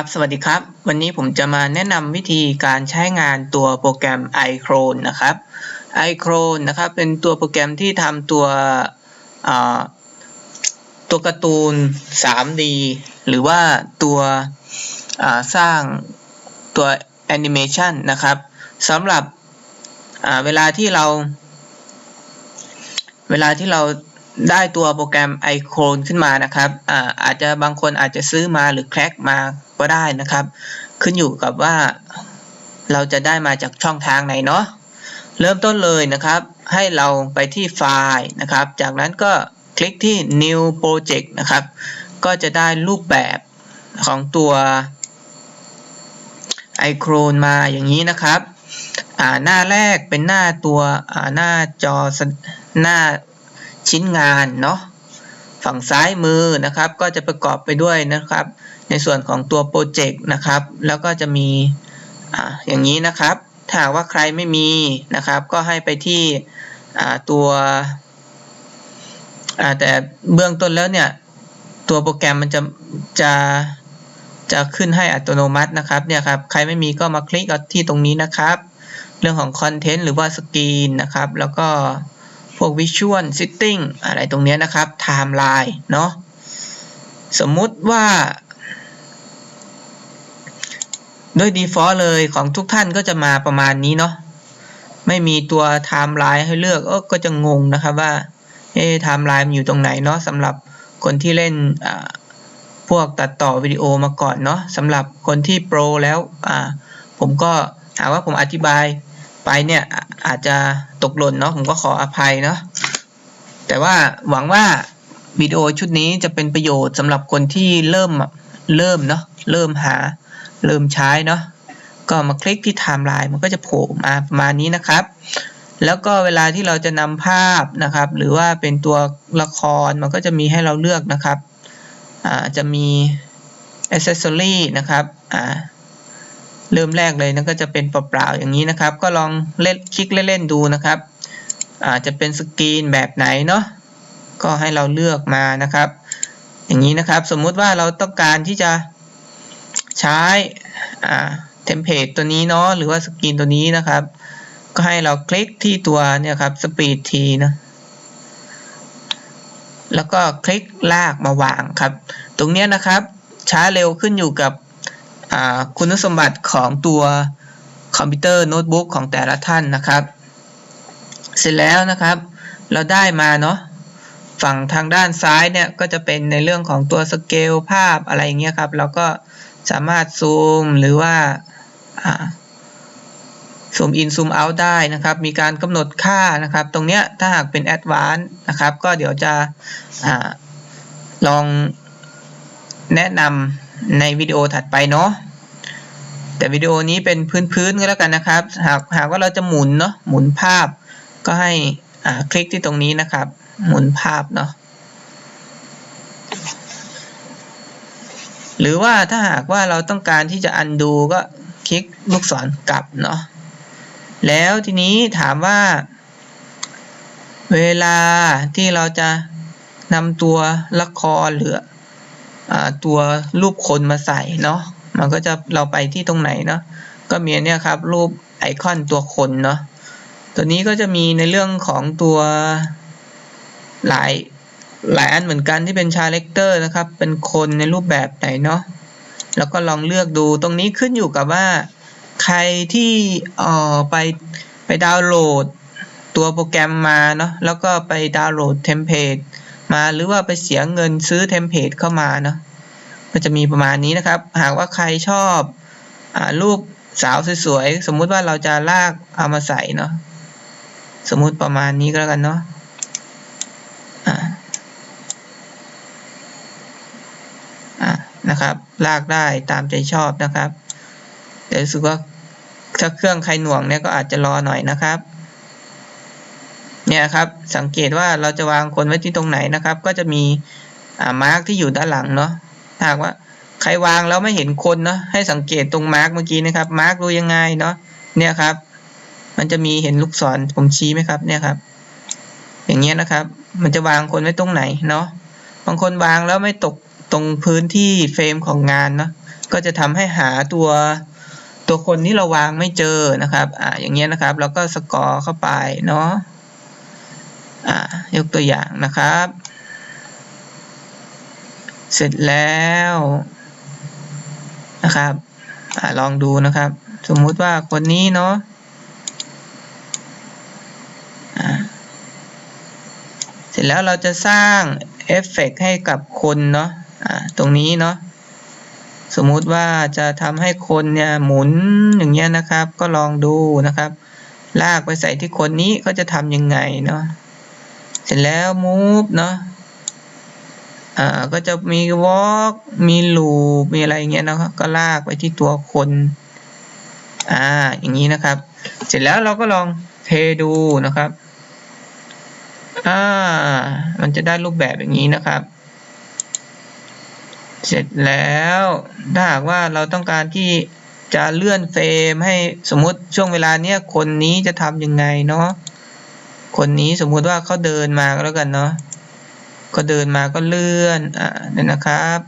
ครับ สวัสดีครับ วันนี้ผมจะมาแนะนำวิธีการใช้งานตัวโปรแกรม iClone นะครับ iClone นะครับเป็นตัวโปรแกรมที่ทำตัวตัวการ์ตูน 3D หรือว่าตัวสร้างตัวแอนิเมชันนะครับสำหรับเวลาที่เรา เวลาที่เรา ได้ตัวโปรแกรม iClone ขึ้นมานะครับอาอาจจะบางคนอาจจะซื้อมาหรือแคร็กมาก็ได้นะครับ ขึ้นอยู่กับว่าเราจะได้มาจากช่องทางไหนเนาะเริ่มต้นเลยนะครับ ให้เราไปที่ไฟล์นะครับ จากนั้นก็คลิกที่ new project นะครับ ก็จะได้รูปแบบของตัว iClone มาอย่างนี้นะครับ หน้าแรกเป็นหน้าตัวหน้าจอหน้า ชิ้นงานเนาะฝั่งซ้ายมือนะครับก็จะประกอบไปด้วยนะครับ ในส่วนของตัวโปรเจกต์นะครับ แล้วก็จะมีอ่าอย่างนี้นะครับ ถ้าว่าใครไม่มีนะครับ ก็ให้ไปที่อ่าตัวอ่าแต่เบื้องต้นแล้วเนี่ยตัวโปรแกรมมันจะจะจะขึ้นให้อัตโนมัตินะครับเนี่ยครับใครไม่มีก็มาคลิกเอาที่ตรงนี้นะครับ เรื่องของคอนเทนต์หรือว่าสกรีนนะครับ แล้วก็ พวกวิชวลซิตติ้งอะไรตรงนี้นะครับไทม์ไลน์เนาะสมมุติว่าโดย default เลยของทุกท่านก็จะมาประมาณนี้เนาะไม่มีตัวไทม์ไลน์ให้เลือกเออก็จะงงนะครับว่าเอ๊ไทม์ไลน์มันอยู่ตรงไหนเนาะสำหรับคนที่เล่นพวกตัดต่อวิดีโอมาก่อนเนาะสำหรับคนที่โปรแล้วผมก็หาว่าผมอธิบายไปเนี่ย อาจจะตกหล่นเนาะผมก็ขออภัยเนาะแต่ว่าหวังว่าวิดีโอชุดนี้จะเป็นประโยชน์สำหรับคนที่เริ่มเริ่มเนาะเริ่มหาเริ่มใช้เนาะก็มาคลิกที่ไทม์ไลน์มันก็จะโผล่มาประมาณนี้นะครับ แล้วก็เวลาที่เราจะนำภาพนะครับ หรือว่าเป็นตัวละครมันก็จะมีให้เราเลือกนะครับจะมี accessory นะครับอ่า เริ่มแรกเลยนั่นก็จะเป็นเปล่าๆอย่างนี้นะครับ ก็ลองเล่นคลิกเล่นๆดูนะครับอาจจะเป็นสกรีนแบบไหนเนาะก็ให้เราเลือกมานะครับ อย่างนี้นะครับสมมุติว่าเราต้องการที่จะใช้เทมเพลตตัวนี้เนาะหรือว่าสกรีนตัวนี้นะครับ ก็ให้เราคลิกที่ตัวเนี่ยครับ speed t นะแล้วก็คลิกลากมาวางครับ ตรงนี้นะครับช้าเร็วขึ้นอยู่กับ คุณสมบัติของตัวคอมพิวเตอร์โน้ตบุ๊กของแต่ละท่านนะครับ เสร็จแล้วนะครับ เราได้มาเนาะฝั่งทางด้านซ้ายเนี่ยก็จะเป็นในเรื่องของตัวสเกลภาพอะไรเงี้ยครับ เราก็สามารถซูมหรือว่าซูมอินซูมเอาท์ได้นะครับ มีการกำหนดค่านะครับ ตรงเนี้ยถ้าหากเป็นแอดวานซ์นะครับ ก็เดี๋ยวจะอลอง แนะนำในวิดีโอถัดไปเนาะแต่วิดีโอนี้เป็นพื้นๆก็แล้วกันนะครับ หากหากว่าเราจะหมุนเนาะหมุนภาพ ก็ให้คลิกที่ตรงนี้นะครับ หมุนภาพเนาะหรือว่าถ้าหากว่าเราต้องการที่จะอันดูก็คลิกลูกศรกลับเนาะแล้วทีนี้ถามว่า เวลาที่เราจะนำตัวละครหรือ ตัวรูปคนมาใส่เนาะมันก็จะเราไปที่ตรงไหนเนาะก็มีเนี่ยครับรูปไอคอนตัวคนเนาะตัวนี้ก็จะมีในเรื่องของตัวหลายหลายอันเหมือนกันที่เป็นชาเลคเตอร์นะครับ เป็นคนในรูปแบบไหนเนาะแล้วก็ลองเลือกดูตรงนี้ขึ้นอยู่กับว่า ใครที่เอ่อไปไปดาวน์โหลดตัวโปรแกรมมาเนาะแล้วก็ไปดาวน์โหลดเทมเพลต มาหรือว่าไปเสียเงินซื้อเทมเพลตเข้ามาเนาะก็จะมีประมาณนี้นะครับ หากว่าใครชอบอรูปสาวสวยๆ สมมุติว่าเราจะลากเอามาใส่เนาะสมมุติประมาณนี้ก็แล้วกันเนาะนะครับ ลากได้ตามใจชอบนะครับแต่รู้สึกว่าถ้าเครื่องใครหน่วงเนี่ยก็อาจจะรอหน่อยนะครับ เนี่ยครับสังเกตว่าเราจะวางคนไว้ที่ตรงไหนนะครับ ก็จะมีอ่ามาร์กที่อยู่ด้านหลังเนาะหากว่าใครวางแล้วไม่เห็นคนเนาะให้สังเกตตรงมาร์กเมื่อกี้นะครับมาร์กดูยังไงเนาะเนี่ยครับ มันจะมีเห็นลูกศรผมชี้ไหมครับเนี่ยครับ อย่างเงี้ยนะครับ มันจะวางคนไว้ตรงไหนเนาะบางคนวางแล้วไม่ตกตรงพื้นที่เฟรมของงานเนาะก็จะทำให้หาตัวตัวคนที่เราวางไม่เจอนะครับอ่าอย่างเงี้ยนะครับ แล้วก็สกอร์เข้าไปเนาะ อ่ายกตัวอย่างนะครับ เสร็จแล้วนะครับอลองดูนะครับ สมมุติว่าคนนี้เนาะเสร็จแล้วเราจะสร้างเอฟเฟกให้กับคนเนาะอ่าตรงนี้เนาะสมมุติว่าจะทำให้คนเนี่ยหมุนอย่างเงี้ยนะครับ ก็ลองดูนะครับ ลากไปใส่ที่คนนี้เขาจะทำยังไงเนาะ เสร็จแล้ว move เนาะอ่าก็จะมี walk มี loop มีอะไรเงี้ยนะครับก็ลากไปที่ตัวคนอ่าอย่างนี้นะครับ เสร็จแล้วเราก็ลองเพดูนะครับอ่ามันจะได้รูปแบบอย่างนี้นะครับ เสร็จแล้วถ้าหากว่าเราต้องการที่จะเลื่อนเฟรมให้สมมุติช่วงเวลาเนี้ยคนนี้จะทำยังไงเนาะ คนนี้สมมุติว่าเขาเดินมาแล้วกันเนาะก็เดินมาก็เลื่อนอ่าเนี่ยนะครับ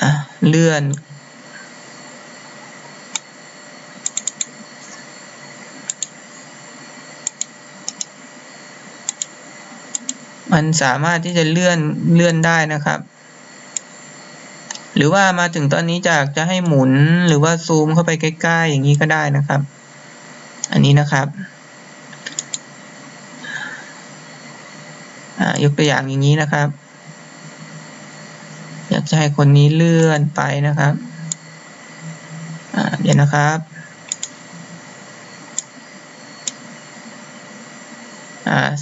อะเลื่อนมันสามารถที่จะเลื่อนเลื่อนได้นะครับ หรือว่ามาถึงตอนนี้จากจะให้หมุนหรือว่าซูมเข้าไปใกล้ๆอย่างนี้ก็ได้นะครับ อันนี้นะครับ อ่า ยกตัวอย่างอย่างนี้นะครับ อยากจะให้คนนี้เลื่อนไปนะครับเดี๋ยวนะครับ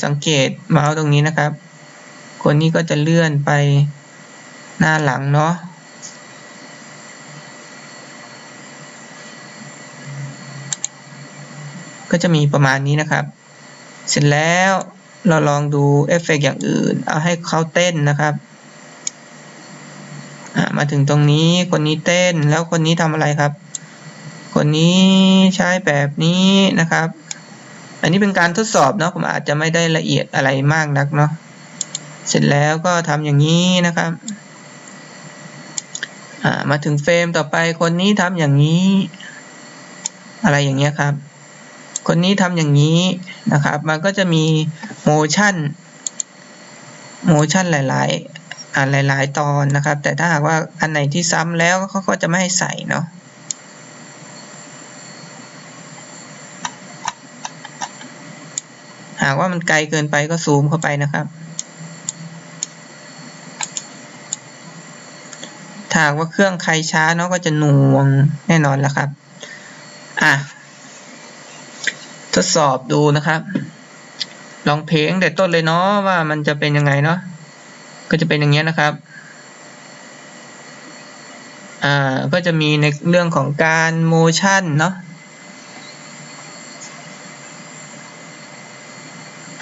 สังเกตเมาส์ตรงนี้นะครับ คนนี้ก็จะเลื่อนไปหน้าหลังเนาะก็จะมีประมาณนี้นะครับ เสร็จแล้ว เราลองดูเอฟเฟกต์อย่างอื่น เอาให้เขาเต้นนะครับ มาถึงตรงนี้คนนี้เต้นแล้วคนนี้ทำอะไรครับ คนนี้ใช้แบบนี้นะครับ อันนี้เป็นการทดสอบเนาะผมอาจจะไม่ได้ละเอียดอะไรมากนักเนาะเสร็จแล้วก็ทำอย่างนี้นะครับมาถึงเฟรมต่อไปคนนี้ทำอย่างนี้ อะไรอย่างเงี้ยครับ คนนี้ทำอย่างนี้ นะครับ มันก็จะมีโมชั่นโมชั่นหลายๆอ่าหลาย ๆ ตอนนะครับ แต่ถ้าหากว่าอันไหนที่ซ้ำแล้วเขาก็จะไม่ให้ใส่เนาะหากว่ามันไกลเกินไปก็ซูมเข้าไปนะครับถ้าหากว่าเครื่องใครช้าเนาะก็จะหน่วงแน่นอนแล้วครับ อะ ดสอบดูนะครับ ลองเพลงแต่ต้นเลยเนาะว่ามันจะเป็นยังไงเนาะก็จะเป็นอย่างเงี้ยนะครับอ่าก็จะมีในเรื่องของการโมชั่นเนาะ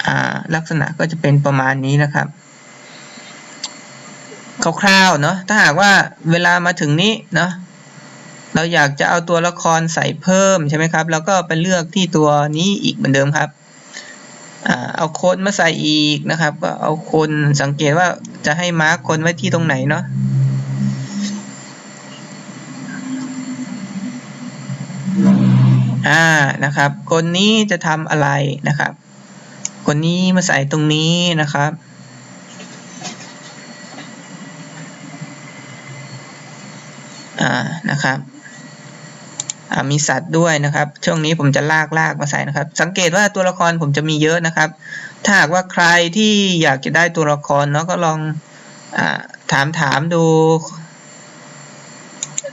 อ่าลักษณะก็จะเป็นประมาณนี้นะครับคร่าวๆเนาะถ้าหากว่าเวลามาถึงนี้เนาะ เราอยากจะเอาตัวละครใส่เพิ่มใช่ไหมครับ แล้วก็ไปเลือกที่ตัวนี้อีกเหมือนเดิมครับเอาคนมาใส่อีกนะครับ ก็เอาคนสังเกตว่าจะให้มาร์คคนไว้ที่ตรงไหนเนาะอ่านะครับ คนนี้จะทำอะไรนะครับ คนนี้มาใส่ตรงนี้นะครับอ่านะครับ มีสัตว์ด้วยนะครับ ช่วงนี้ผมจะลากลากมาใส่นะครับ สังเกตว่าตัวละครผมจะมีเยอะนะครับ ถ้าหากว่าใครที่อยากจะได้ตัวละครเนาะก็ลองอถามถามดู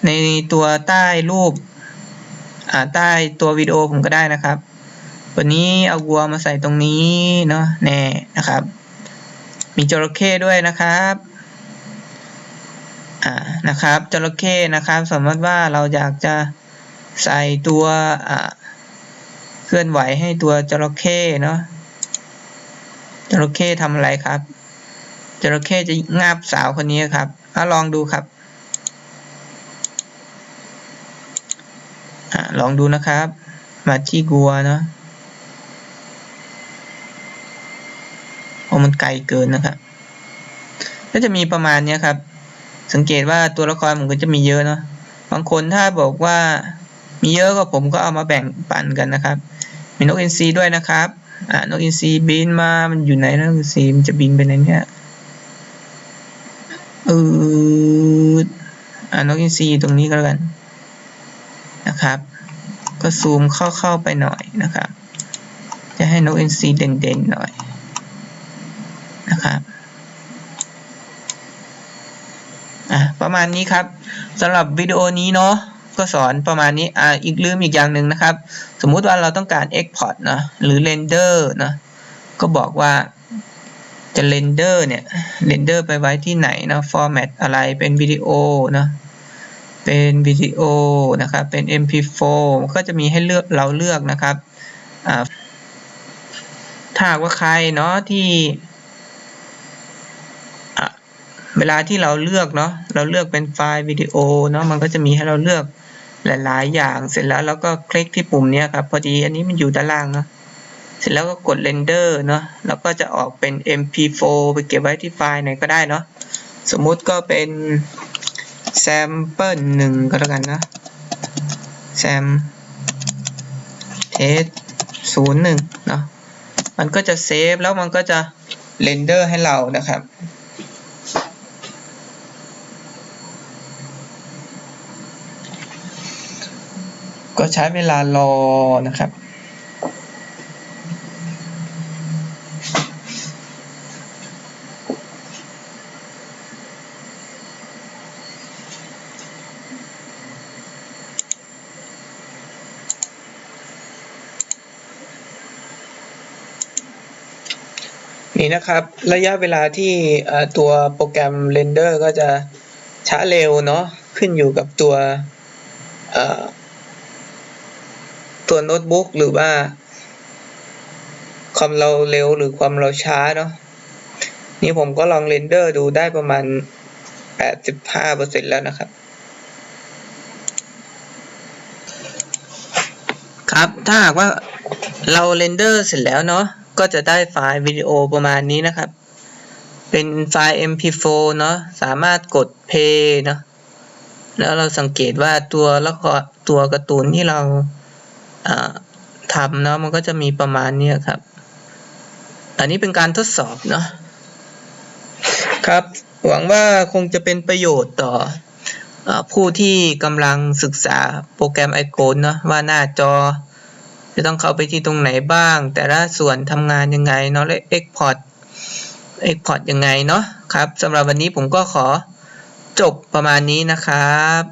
ในตัวใต้รูปใต้ตัววิดีโอผมก็ได้นะครับ วันนี้เอาวัวมาใส่ตรงนี้เนาะแน่นะครับ มีจระเข้ด้วยนะครับอ่านะครับจระเข้นะครับ สมมติว่าเราอยากจะ ใส่ตัวเคลื่อนไหวให้ตัวจระเข้เนาะจระเข้ทำอะไรครับจระเข้จะงาบสาวคนนี้ครับอาลองดูครับอลองดูนะครับ มาที่กัวเนาะเพราะมันไกลเกินนะครับก็จะมีประมาณนี้ครับ สังเกตว่าตัวละครผมก็จะมีเยอะเนาะบางคนถ้าบอกว่า มีเยอะก็ผมก็เอามาแบ่งปันกันนะครับ มีนกอินทรีด้วยนะครับอ่านกอินทรีบินมามันอยู่ไหนนะนกอินทรีมันจะบินไปไหนเนี่ยเอออ่านกอินทรีตรงนี้ก็แล้วกันนะครับ ก็ซูมเข้าเข้าไปหน่อยนะครับ จะให้นกอินทรีเด่นๆหน่อยนะครับอะประมาณนี้ครับสำหรับวิดีโอนี้เนาะ ก็สอนประมาณนี้อ่าอีกลืมอีกอย่างหนึ่งนะครับ สมมุติว่าเราต้องการ Export เนาะหรือ Render เนาะก็บอกว่าจะ Render เนี่ย Render ไปไว้ที่ไหนเนาะ Format อะไรเป็นวิดีโอเนาะเป็นวิดีโอนะครับเป็น MP4 ก็จะมีให้เลือกเราเลือกนะครับอ่าถ้าว่าใครเนาะที่เวลาที่เราเลือกเนาะเราเลือกเป็นไฟล์วิดีโอเนาะมันก็จะมีให้เราเลือก หลาย ๆ อย่างเสร็จแล้วเราก็คลิกที่ปุ่มนี้ครับพอดีอันนี้มันอยู่ด้านล่างเนาะเสร็จแล้วก็กด render เนาะแล้วก็จะออกเป็น mp4 ไปเก็บไว้ที่ไฟล์ไหนก็ได้เนาะสมมุติก็เป็น sample หนึ่งก็แล้วกันนะ sam test ศูนย์หนึ่งเนาะมันก็จะเซฟแล้วมันก็จะเรนเดอร์ให้เรานะครับ ใช้เวลารอนะครับ นี่นะครับ ระยะเวลาที่ตัวโปรแกรมเรนเดอร์ก็จะช้าเร็วเนาะขึ้นอยู่กับตัว ตัวโน้ตบุ๊กหรือว่าความเราเร็วหรือความเราช้าเนาะนี่ผมก็ลองเรนเดอร์ดูได้ประมาณ 85%แล้วนะครับ ครับถ้าหากว่าเราเรนเดอร์เสร็จแล้วเนาะก็จะได้ไฟล์วิดีโอประมาณนี้นะครับ เป็นไฟล์ mp4 เนาะสามารถกด play เนาะแล้วเราสังเกตว่าตัวละครตัวการ์ตูนที่เราอ่า ทำเนาะมันก็จะมีประมาณนี้ครับ อันนี้เป็นการทดสอบเนาะครับ หวังว่าคงจะเป็นประโยชน์ต่ออผู้ที่กำลังศึกษาโปรแกรมไอโกนเนาะว่าหน้าจอ จะต้องเข้าไปที่ตรงไหนบ้าง แต่ละส่วนทำงานยังไงเนาะและ Export Export ยังไงเนาะครับสำหรับวันนี้ผมก็ขอจบประมาณนี้นะครับ